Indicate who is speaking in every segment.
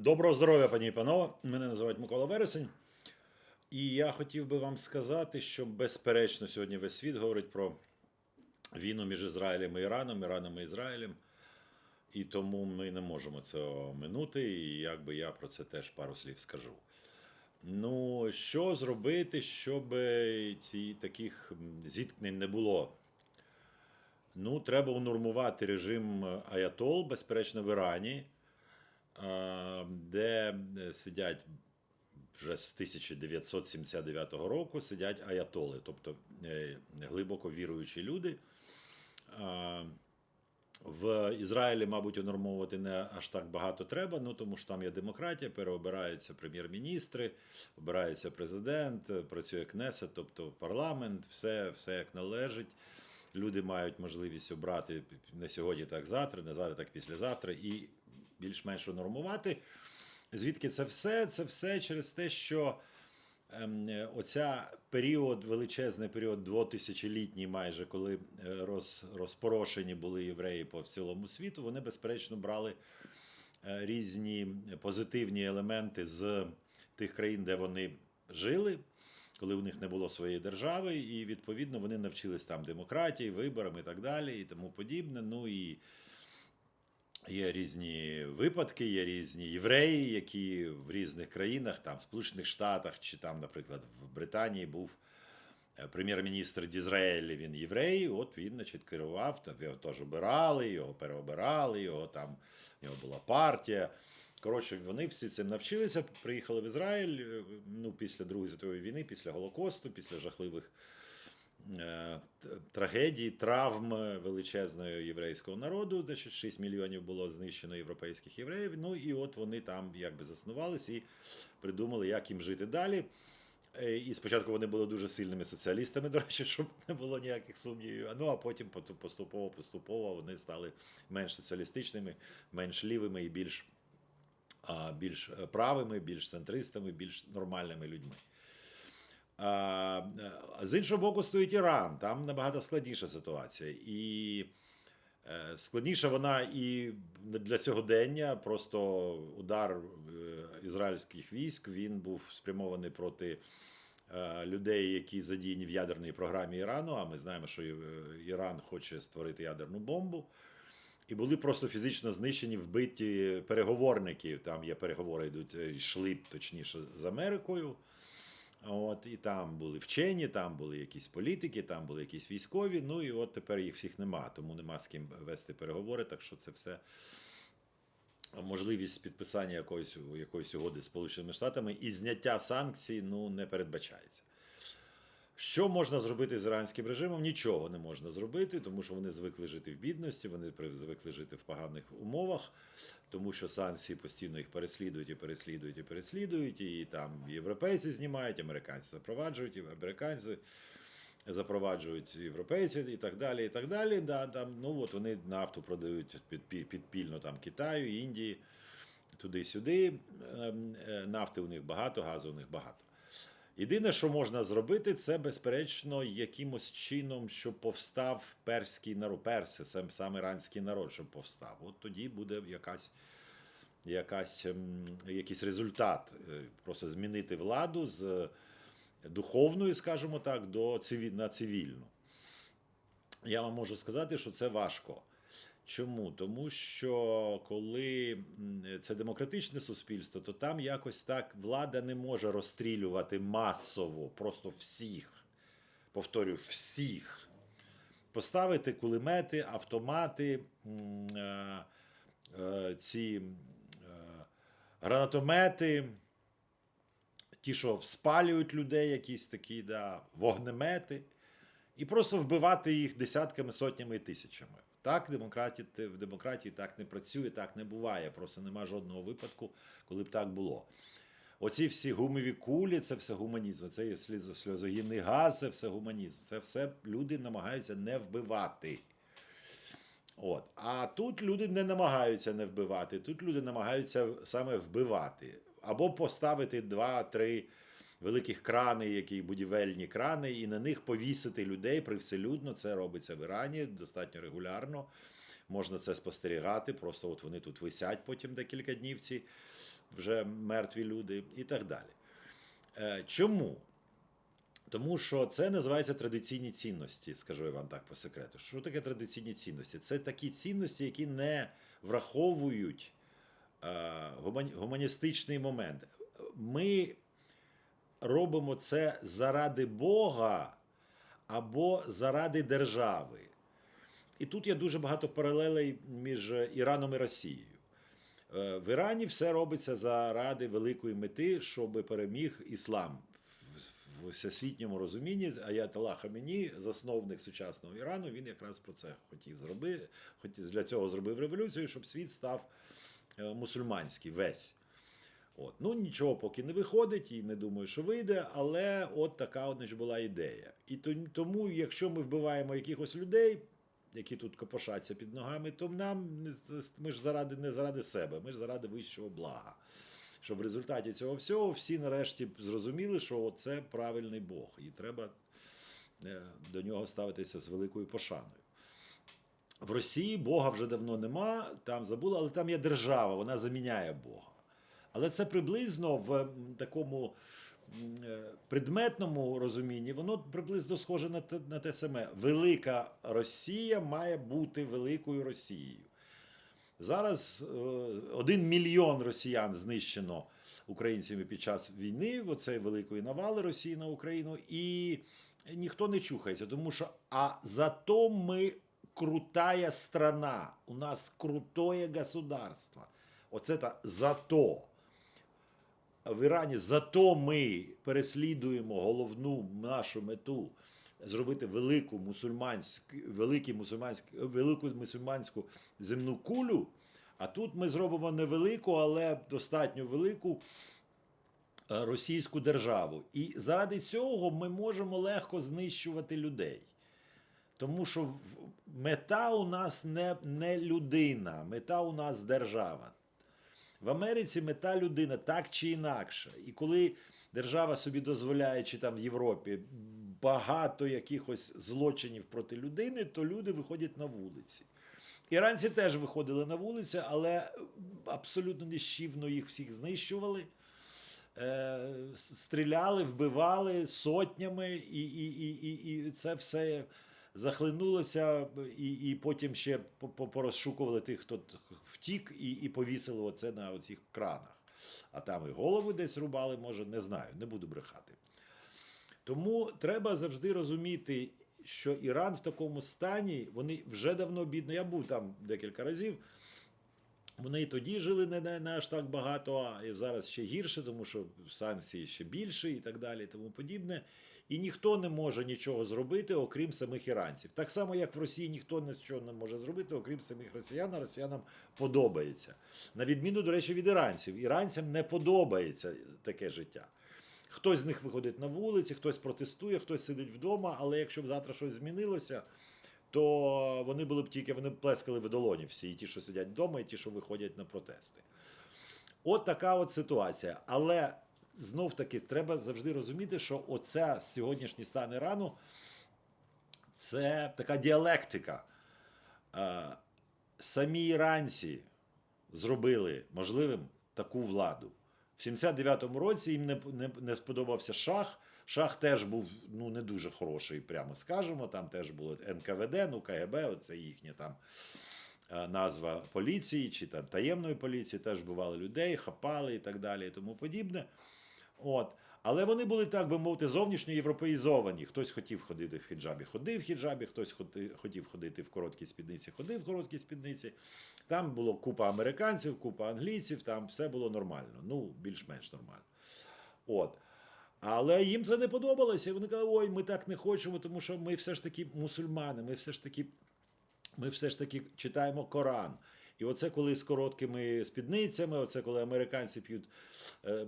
Speaker 1: Доброго здоров'я, пані і панове. Мене називають Микола Вересень. І я хотів би вам сказати, що безперечно сьогодні весь світ говорить про війну між Ізраїлем і Іраном, Іраном і Ізраїлем. І тому ми не можемо цього минути. І якби я про це теж пару слів скажу. Ну, що зробити, щоб ці таких зіткнень не було? Ну, треба унормувати режим Аятол, безперечно, в Ірані, де сидять вже з 1979 року сидять аятоли, тобто е, глибоко віруючі люди. В Ізраїлі, мабуть, унормовувати не аж так багато треба, ну тому що там є демократія, переобираються прем'єр-міністри, обирається президент, працює Кнесет, тобто парламент, все, все як належить. Люди мають можливість обрати не сьогодні, так завтра, не завтра, так післязавтра, і більш-менш унормувати. Звідки це все? Це все через те, що ем, оця період, величезний період, двотисячолітній майже, коли е, роз, розпорошені були євреї по цілому світу, вони, безперечно, брали е, різні позитивні елементи з тих країн, де вони жили, коли у них не було своєї держави, і відповідно вони навчились там демократії, виборам і так далі, і тому подібне. Ну і Є різні випадки, є різні євреї, які в різних країнах, там в Сполучених Штатах чи там, наприклад, в Британії був е, прем'єр-міністр Дізраїлі, він єврей. От він, значить, керував, там його теж обирали, його переобирали, його там в нього була партія. Коротше, вони всі цим навчилися, приїхали в Ізраїль е, ну, після Другої світової війни, після Голокосту, після жахливих трагедій, травм величезного єврейського народу, де ще 6 мільйонів було знищено європейських євреїв. Ну і от вони там якби заснувалися і придумали, як їм жити далі. Е, І спочатку вони були дуже сильними соціалістами, до речі, щоб не було ніяких сумнівів. Ну а потім поступово, поступово вони стали менш соціалістичними, менш лівими і більш, більш е, правими, більш центристами, більш нормальними людьми. З іншого боку, стоїть Іран. Там набагато складніша ситуація. І е, складніша вона і для сьогодення. Просто удар е, ізраїльських військ він був спрямований проти е, людей, які задіяні в ядерній програмі Ірану. А ми знаємо, що Іран хоче створити ядерну бомбу. І були просто фізично знищені, вбиті переговорники. Там є переговори, йдуть йшли точніше з Америкою. От, і там були вчені, там були якісь політики, там були якісь військові. Ну і от тепер їх всіх нема, тому нема з ким вести переговори. Так що це все можливість підписання якоїсь, якоїсь угоди з Сполученими Штатами і зняття санкцій ну, не передбачається. Що можна зробити з іранським режимом? Нічого не можна зробити, тому що вони звикли жити в бідності, вони звикли жити в поганих умовах, тому що санкції постійно їх переслідують і переслідують і переслідують, і там європейці знімають, американці запроваджують, американці запроваджують європейці і так далі. І так далі. Да, там, ну от вони нафту продають під, під, підпільно там Китаю, Індії, туди-сюди. Ем, е, Нафти у них багато, газу у них багато. Єдине, що можна зробити, це безперечно якимось чином, щоб повстав перський народ, перси, сам, іранський народ, щоб повстав. От тоді буде якась, якась, ем, якийсь результат. Е, Просто змінити владу з духовної, скажімо так, до циві... на цивільну. Я вам можу сказати, що це важко. Чому? Тому що коли це демократичне суспільство, то там якось так влада не може розстрілювати масово, просто всіх. Повторюю, всіх. Поставити кулемети, автомати, е, е, ці е, гранатомети, ті, що спалюють людей, якісь такі, да, вогнемети, і просто вбивати їх десятками, сотнями і тисячами. Так, демократії, в демократії так не працює, так не буває. Просто нема жодного випадку, коли б так було. Оці всі гумові кулі, це все гуманізм. Це є сльозогінний газ, це все гуманізм. Це все люди намагаються не вбивати. От. А тут люди не намагаються не вбивати, тут люди намагаються саме вбивати. Або поставити два-три великих крани, які будівельні крани, і на них повісити людей привселюдно. Це робиться в Ірані достатньо регулярно. можна це спостерігати. Просто от вони тут висять потім декілька днів, ці вже мертві люди і так далі. Е, Чому? Тому що це називається традиційні цінності, скажу я вам так по секрету. Що таке традиційні цінності? Це такі цінності, які не враховують е, гуман- гуманістичний момент. Ми робимо це заради Бога або заради держави. І тут є дуже багато паралелей між Іраном і Росією. Е, В Ірані все робиться заради великої мети, щоб переміг іслам в- всесвітньому розумінні. Аятолла Хамені, засновник сучасного Ірану, він якраз про це хотів зробити. Для цього зробив революцію, щоб світ став е, мусульманський весь. От. Ну нічого поки не виходить, і не думаю, що вийде, але от така от, значить, була ідея. І тому, якщо ми вбиваємо якихось людей, які тут копошаться під ногами, то нам ми ж заради не заради себе, ми ж заради вищого блага. Щоб в результаті цього всього всі нарешті зрозуміли, що це правильний Бог, і треба е, до нього ставитися з великою пошаною. В Росії Бога вже давно нема, там забули, але там є держава, вона заміняє Бога. Але це приблизно в такому е, предметному розумінні, воно приблизно схоже на те, на те саме. Велика Росія має бути великою Росією. Зараз е, один мільйон росіян знищено українцями під час війни, оцеї великої навали Росії на Україну, і ніхто не чухається, тому що а зато ми крутая страна, у нас крутое государство. Оце та зато. В Ірані зато ми переслідуємо головну нашу мету зробити велику мусульманську, велику мусульманську, велику мусульманську земну кулю. А тут ми зробимо невелику, але достатньо велику е, російську державу. І заради цього ми можемо легко знищувати людей. Тому що мета у нас не, не людина, мета у нас держава. В Америці мета людина так чи інакше. І коли держава собі дозволяє, чи там в Європі багато якихось злочинів проти людини, то люди виходять на вулиці. Іранці теж виходили на вулиці, але абсолютно нещівно їх всіх знищували. Е, стріляли, вбивали сотнями, і, і, і, і, і це все захлинулося, і, і потім ще по- по- порозшукували тих, хто втік, і, і повісили оце на оцих кранах. А там і голови десь рубали, може, не знаю, не буду брехати. Тому треба завжди розуміти, що Іран в такому стані, вони вже давно бідно. Я був там декілька разів. Вони і тоді жили не, не, аж так багато, а зараз ще гірше, тому що санкції ще більше і так далі, і тому подібне. І ніхто не може нічого зробити, окрім самих іранців. Так само, як в Росії ніхто нічого не може зробити, окрім самих росіян, а росіянам подобається. На відміну, до речі, від іранців. Іранцям не подобається таке життя. Хтось з них виходить на вулиці, хтось протестує, хтось сидить вдома, але якщо б завтра щось змінилося, то вони були б тільки вони б плескали в долоні всі, і ті, що сидять вдома, і ті, що виходять на протести. От така от ситуація. Але знов таки треба завжди розуміти, що оця сьогоднішній стан Ірану це така діалектика. Самі іранці зробили можливим таку владу. В 79-му році їм не, не, не сподобався шах. Шах теж був ну, не дуже хороший, прямо скажемо. Там теж було НКВД, ну КГБ, оце їхня там е, назва поліції чи там таємної поліції, теж бували людей, хапали і так далі, і тому подібне. От. Але вони були, так би мовити, зовнішньо європеїзовані. Хтось хотів ходити в хіджабі, ходив в хіджабі, хтось хотів ходити в короткій спідниці, ходив в короткій спідниці. Там було купа американців, купа англійців, там все було нормально. Ну, більш-менш нормально. От. Але їм це не подобалося. І вони казали, ой, ми так не хочемо, тому що ми все ж таки мусульмани, ми все ж таки, ми все ж таки читаємо Коран. І оце коли з короткими спідницями, оце коли американці п'ють е, е,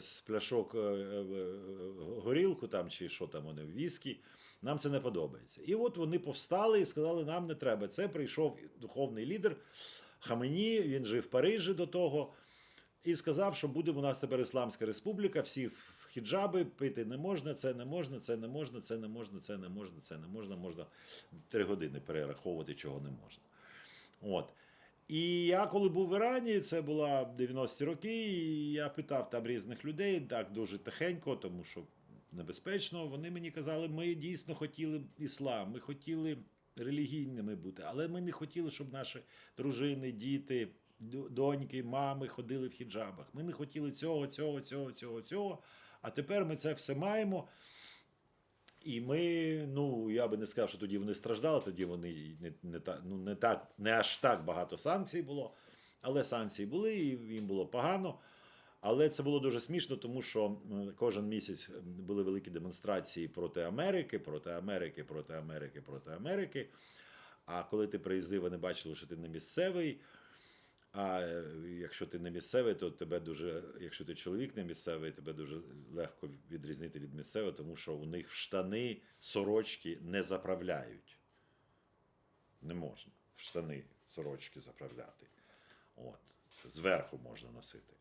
Speaker 1: з пляшок е, е, горілку там чи що там вони, віскі, нам це не подобається. І от вони повстали і сказали, нам не треба. Це прийшов духовний лідер Хамені, він жив в Парижі до того, і сказав, що буде у нас тепер Ісламська республіка, всі в хіджаби пити не можна, це не можна, це не можна, це не можна, це не можна, це не можна. Можна три години перераховувати, чого не можна. От. І я коли був в Ірані, це була 90-ті роки, і я питав там різних людей, так дуже тихенько, тому що небезпечно. Вони мені казали, ми дійсно хотіли іслам, ми хотіли релігійними бути, але ми не хотіли, щоб наші дружини, діти, доньки, мами ходили в хіджабах. Ми не хотіли цього, цього, цього, цього, цього. А тепер ми це все маємо. І ми, ну я би не сказав, що тоді вони страждали, тоді вони не, не, так, ну, не, так, не аж так багато санкцій було, але санкції були, і їм було погано. Але це було дуже смішно, тому що кожен місяць були великі демонстрації проти Америки, проти Америки, проти Америки, проти Америки. А коли ти приїздив, вони бачили, що ти не місцевий. А якщо ти не місцевий, то тебе дуже, якщо ти чоловік не місцевий, тебе дуже легко відрізнити від місцевого, тому що у них в штани сорочки не заправляють. Не можна в штани сорочки заправляти. От. Зверху можна носити.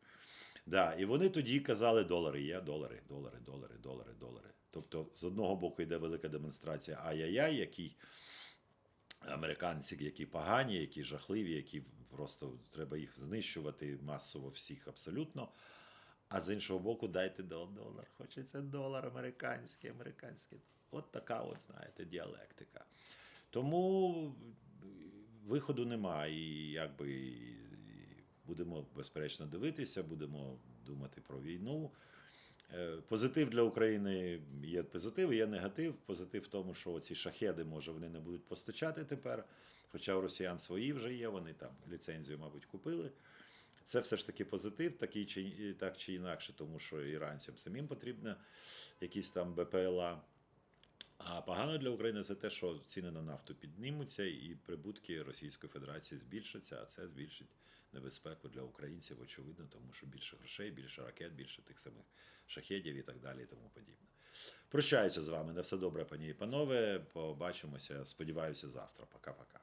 Speaker 1: Да, і вони тоді казали долари є, долари, долари, долари, долари, долари. Тобто, з одного боку йде велика демонстрація ай-яй-яй, який американці, які погані, які жахливі, які просто треба їх знищувати масово всіх абсолютно. А з іншого боку, дайте до- долар. Хочеться долар американський, американський. От така, от, знаєте, діалектика. Тому виходу немає. І якби будемо безперечно дивитися, будемо думати про війну. Е, Позитив для України є позитив, є негатив. Позитив в тому, що ці шахеди, може, вони не будуть постачати тепер. Хоча у росіян свої вже є, вони там ліцензію, мабуть, купили. Це все ж таки позитив, такий чи так чи інакше, тому що іранцям самим потрібно якісь там БПЛА. А погано для України це те, що ціни на нафту піднімуться і прибутки Російської Федерації збільшаться, а це збільшить небезпеку для українців, очевидно, тому що більше грошей, більше ракет, більше тих самих шахедів і так далі, і тому подібне. Прощаюся з вами. На все добре, пані і панове. Побачимося. Сподіваюся, завтра. Пока-пока.